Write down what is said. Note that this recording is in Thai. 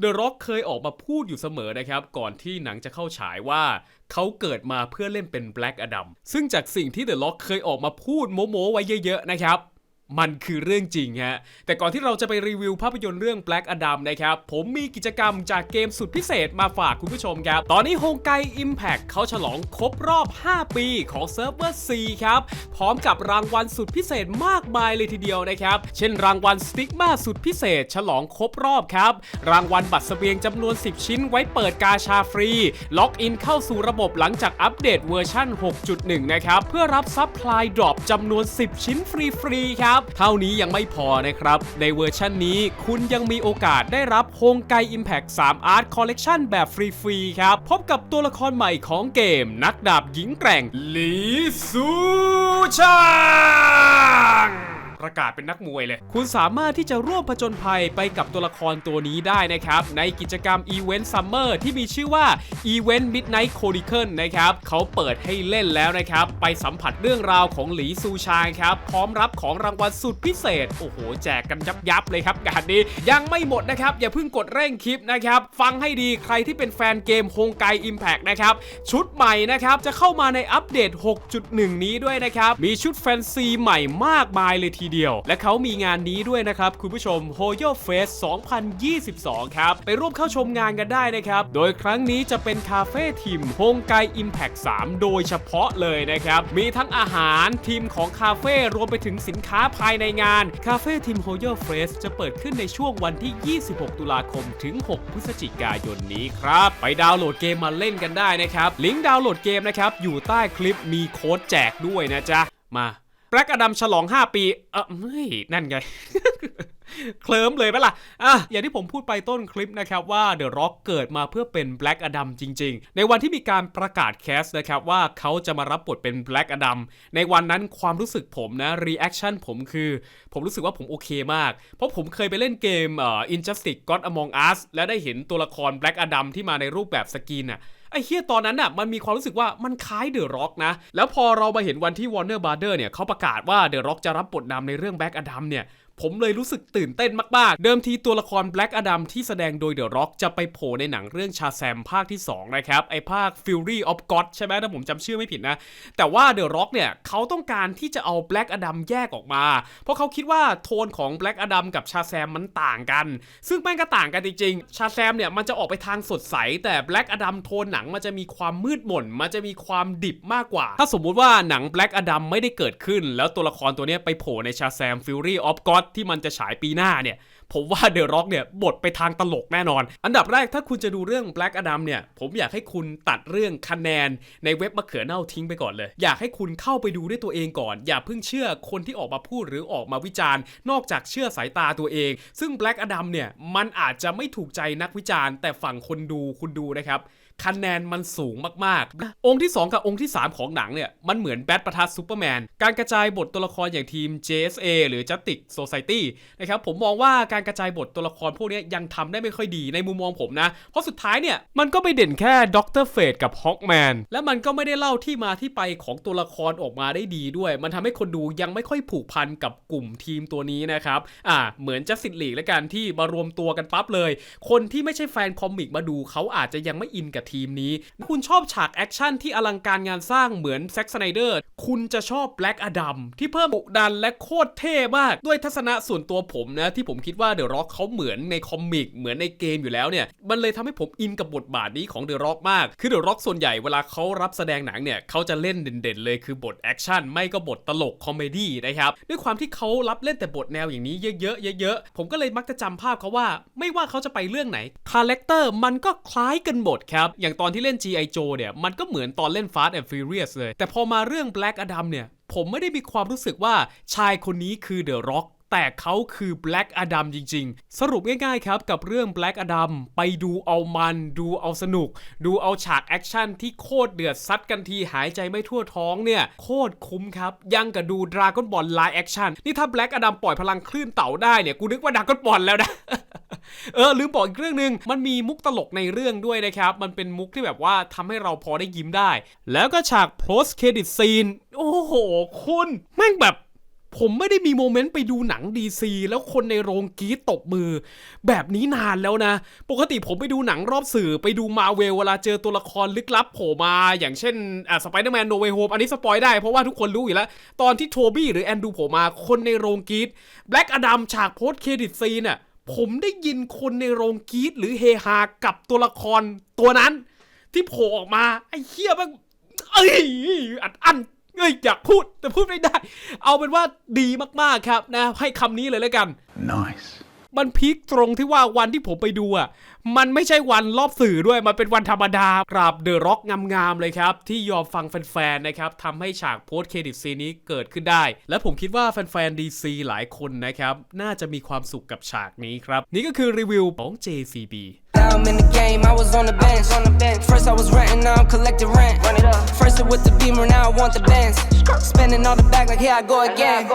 เดอะร็อกเคยออกมาพูดอยู่เสมอนะครับ ก่อนที่หนังจะเข้าฉายว่า เขาเกิดมาเพื่อเล่นเป็นแบล็กอดัมซึ่งจากสิ่งที่เดอะร็อกเคยออกมาพูดโม้ๆไว้เยอะๆนะครับ มันคือเรื่องจริงฮะ แต่ก่อนที่เราจะไปรีวิวภาพยนตร์เรื่อง Black Adam นะครับ ผมมีกิจกรรมจากเกมสุดพิเศษมาฝากคุณผู้ชมครับ ตอนนี้ h o n g a i Impact เขาฉลองครบรอบ 5 ปีของเซิร์ฟเวอร์ C ครับ พร้อมกับรางวัลสุดพิเศษมากมายเลยทีเดียวนะครับ เช่นรางวัลสติ๊กมาสุดพิเศษ ฉลองครบรอบครับ รางวัลบัตรเสบียงจำนวน 10 ชิ้นไว้เปิดกาชาฟรี ล็อกอินเข้าสู่ระบบหลังจากอัปเดตเวอร์ชัน6.1 นะครับ เพื่อรับซัพพลายดรอปจำนวน 10 ชิ้นฟรีๆครับเท่านี้ยังไม่พอนะครับ ในเวอร์ชันนี้คุณยังมีโอกาสได้รับโฮงไก Impact 3 Art Collection แบบฟรีๆครับ พบกับตัวละครใหม่ของเกม นักดาบหญิงแกร่งหลีซูชาง ประกาศเป็นนักมวยเลย คุณสามารถที่จะร่วมผจญภัยไปกับตัวละครตัวนี้ได้นะครับ ในกิจกรรม Event Summer ที่มีชื่อว่า Event Midnight Chronicle นะครับเขาเปิดให้เล่นแล้วนะครับ ไปสัมผัสเรื่องราวของหลีซูชางครับ พร้อมรับของรางวัลสุดพิเศษ โอ้โห แจกกันยับยับเลยครับงานนี้ยังไม่หมดนะครับ อย่าเพิ่งกดเร่งคลิปนะครับ ฟังให้ดีใครที่เป็นแฟนเกมโฮงไก Impact นะครับ ชุดใหม่นะครับ จะเข้ามาในอัปเดต 6.1 นี้ด้วยนะครับ มีชุดแฟนซีใหม่มากมายเลยทีเดียว และเขามีงานนี้ด้วยนะครับ คุณผู้ชม h o y o Fest 2022 ครับ ไปร่วมเข้าชมงานกันได้นะครับ โดยครั้งนี้จะเป็นคาเฟ่ทีมฮงไก Impact 3 โดยเฉพาะเลยนะครับ มีทั้งอาหารทีมของคาเฟ่รวมไปถึงสินค้าภายในงาน คาเฟ่ทีม h o y o Fest จะเปิดขึ้นในช่วงวันที่ 26 ตุลาคมถึง 6 พฤศจิกายนนี้ครับ ไปดาวน์โหลดเกมมาเล่นกันได้นะครับลิงก์ดาวน์โหลดเกมนะครับอยู่ใต้คลิปมีโค้ดแจกด้วยนะจ๊ะ มา แบล็กอดัมฉลอง 5 ปีเออไม่นั่นไง เคลิ้มเลยไหมล่ะอะอย่างที่ผมพูดไปต้นคลิปนะครับว่า The Rock เกิดมาเพื่อเป็น Black Adam จริง ๆ ในวันที่มีการประกาศแคสนะครับว่าเขาจะมารับบทเป็น Black Adam ในวันนั้นความรู้สึกผมนะ reaction ผมคือ ผมรู้สึกว่าผมโอเคมาก เพราะผมเคยไปเล่นเกมเอ่อ Injustice God Among Us และได้เห็นตัวละคร Black Adam ที่มาในรูปแบบสกินน่ะ ไอ้เฮียตอนนั้นน่ะมันมีความรู้สึกว่ามันคล้ายเดอะร็อกนะ แล้วพอเรามาเห็นวันที่วอร์เนอร์บาร์เนี่ยเขาประกาศว่าเดอะร็อกจะรับบทนำในเรื่องแบ็กอะดัมเนี่ย ผมเลยรู้สึกตื่นเต้นมาก ๆ เดิมทีตัวละคร Black Adam ที่แสดงโดย The Rock จะไปโผล่ในหนังเรื่องชาแซมภาคที่ 2 นะครับ ไอภาค Fury of God ใช่ไหมถ้าผมจำชื่อไม่ผิดนะ แต่ว่า The Rock เนี่ยเขาต้องการที่จะเอา Black Adam แยกออกมา เพราะเขาคิดว่าโทนของ Black Adam กับชาแซมมันต่างกัน ซึ่งแม่งก็ต่างกันจริง ๆ ชาแซมเนี่ยมันจะออกไปทางสดใส แต่ Black Adam โทนหนังมันจะมีความมืดมนมันจะมีความดิบมากกว่า ถ้าสมมุติว่าหนัง Black Adam ไม่ได้เกิดขึ้น แล้วตัวละครตัวเนี้ยไปโผล่ในชาแซม Fury of God ที่มันจะฉายปีหน้าเนี่ย ผมว่าเดอะร็อกเนี่ยบทไปทางตลกแน่นอน อันดับแรกถ้าคุณจะดูเรื่อง Black Adam เนี่ย ผมอยากให้คุณตัดเรื่องคะแนนในเว็บมะเขือเน่าทิ้งไปก่อนเลย อยากให้คุณเข้าไปดูด้วยตัวเองก่อน อย่าเพิ่งเชื่อคนที่ออกมาพูดหรือออกมาวิจารณ์ นอกจากเชื่อสายตาตัวเอง ซึ่ง Black Adam เนี่ยมันอาจจะไม่ถูกใจนักวิจารณ์ แต่ฝั่งคนดูคุณดูนะครับ คะแนนมันสูงมากๆ องค์ที่ 2 กับองค์ที่ 3 ของหนังเนี่ย มันเหมือนแบทประทัดซูเปอร์แมน การกระจายบทตัวละครอย่างทีม JSA หรือ Justice Society นะครับ ผมมองว่าการกระจายบทตัวละครพวกนี้ยังทำได้ไม่ค่อยดีในมุมมองผมนะ เพราะสุดท้ายเนี่ย มันก็ไปเด่นแค่ด็อกเตอร์เฟดกับฮอ k แมนและมันก็ไม่ได้เล่าที่มาที่ไปของตัวละครออกมาได้ดีด้วย มันทำให้คนดูยังไม่ค่อยผูกพันกับกลุ่มทีมตัวนี้นะครับอ่าเหมือนจัสติ e ลีกและกันที่มารวมตัวกันปั๊บเลย คนที่ไม่ใช่แฟนคอมิกมาดูเขาอาจจะยังไม่อินกับทีมนี้ คุณชอบฉากแอคชั่นที่อลังการงานสร้างเหมือนแซ็กสไนเดอร์ คุณจะชอบแบล็กอดัมที่เพิ่มบุกดันและโคตรเท่มาก ด้วยทัศนะส่วนตัวผมนะที่ผมคิดว่าเดอะร็อกเขาเหมือนในคอมิกเหมือนในเกมอยู่แล้วเนี่ย มันเลยทำให้ผมอินกับบทบาทนี้ของเดอะร็อกมาก คือเดอะร็อกส่วนใหญ่เวลาเขารับแสดงหนังเนี่ยเขาจะเล่นเด่นๆเลยคือบทแอคชั่นไม่ก็บทตลกคอมเมดี้นะครับด้วยความที่เขารับเล่นแต่บทแนวอย่างนี้เยอะๆเยอะๆผมก็เลยมักจะจำภาพเขาว่า ไม่ว่าเขาจะไปเรื่องไหนคาแรคเตอร์มันก็คล้ายกันหมดครับอย่างตอนที่เล่น G.I. Joe เนี่ย มันก็เหมือนตอนเล่น Fast and Furious เลย แต่พอมาเรื่อง Black Adam เนี่ย ผมไม่ได้มีความรู้สึกว่าชายคนนี้คือ The Rock แต่เขาคือ Black Adam จริง ๆ สรุปง่ายๆครับกับเรื่อง Black Adam ไปดูเอามัน ดูเอาสนุก ดูเอาฉากแอคชั่นที่โคตรเดือดซัดกันทีหายใจไม่ทั่วท้องเนี่ย โคตรคุ้มครับ ยังกับดู Dragon Ball Live Action นี่ถ้า Black Adam ปล่อยพลังคลื่นเต่าได้เนี่ย กูนึกว่า Dragon Ball แล้วนะเออลืมบอกอีกเรื่องหนึ่งมันมีมุกตลกในเรื่องด้วยนะครับ มันเป็นมุกที่แบบว่าทำให้เราพอได้ยิ้มได้ แล้วก็ฉาก post credit scene โอ้โห คุณแม่งแบบ ผมไม่ได้มีโมเมนต์ไปดูหนังดีซีแล้วคนในโรงกรีดตบมือ แบบนี้นานแล้วนะ ปกติผมไปดูหนังรอบสื่อไปดูมาเวลเวลาเจอตัวละครลึกลับโผล่มา อย่างเช่นอะสไปเดอร์แมนโนเวโฮมอันนี้สปอยได้เพราะว่าทุกคนรู้อยู่แล้ว ตอนที่โทบี้หรือแอนดูโผล่มาคนในโรงกรีดแบล็กอดัมฉากโพสเครดิตซีนน่ะผมได้ยินคนในโรงกรีดหรือเฮฮากับตัวละครตัวนั้น ที่โผล่ออกมาไอ้เหี้ยมันเอ้ยอัดอั้น เอ้ยอยากพูดแต่พูดไม่ได้ เอาเป็นว่าดีมากๆครับนะ ให้คำนี้เลยแล้วกัน Nice. มันพีคตรงที่ว่าวันที่ผมไปดูอะ มันไม่ใช่วันรอบสื่อด้วย มันเป็นวันธรรมดากราบเดอะร็อกงามๆเลยครับ ที่ยอมฟังแฟนๆนะครับทำให้ฉากโพสต์เครดิตซีนนี้เกิดขึ้นได้ และผมคิดว่าแฟนๆ DC หลายคนนะครับ น่าจะมีความสุขกับฉากนี้ครับ นี่ก็คือรีวิวของ JCB Now I'm in the game, I was on the bench. On the bench. First I was renting, now I'm collecting rent. Run it up. First it with the beamer, now I want the bands. Spending all the back like here I go again.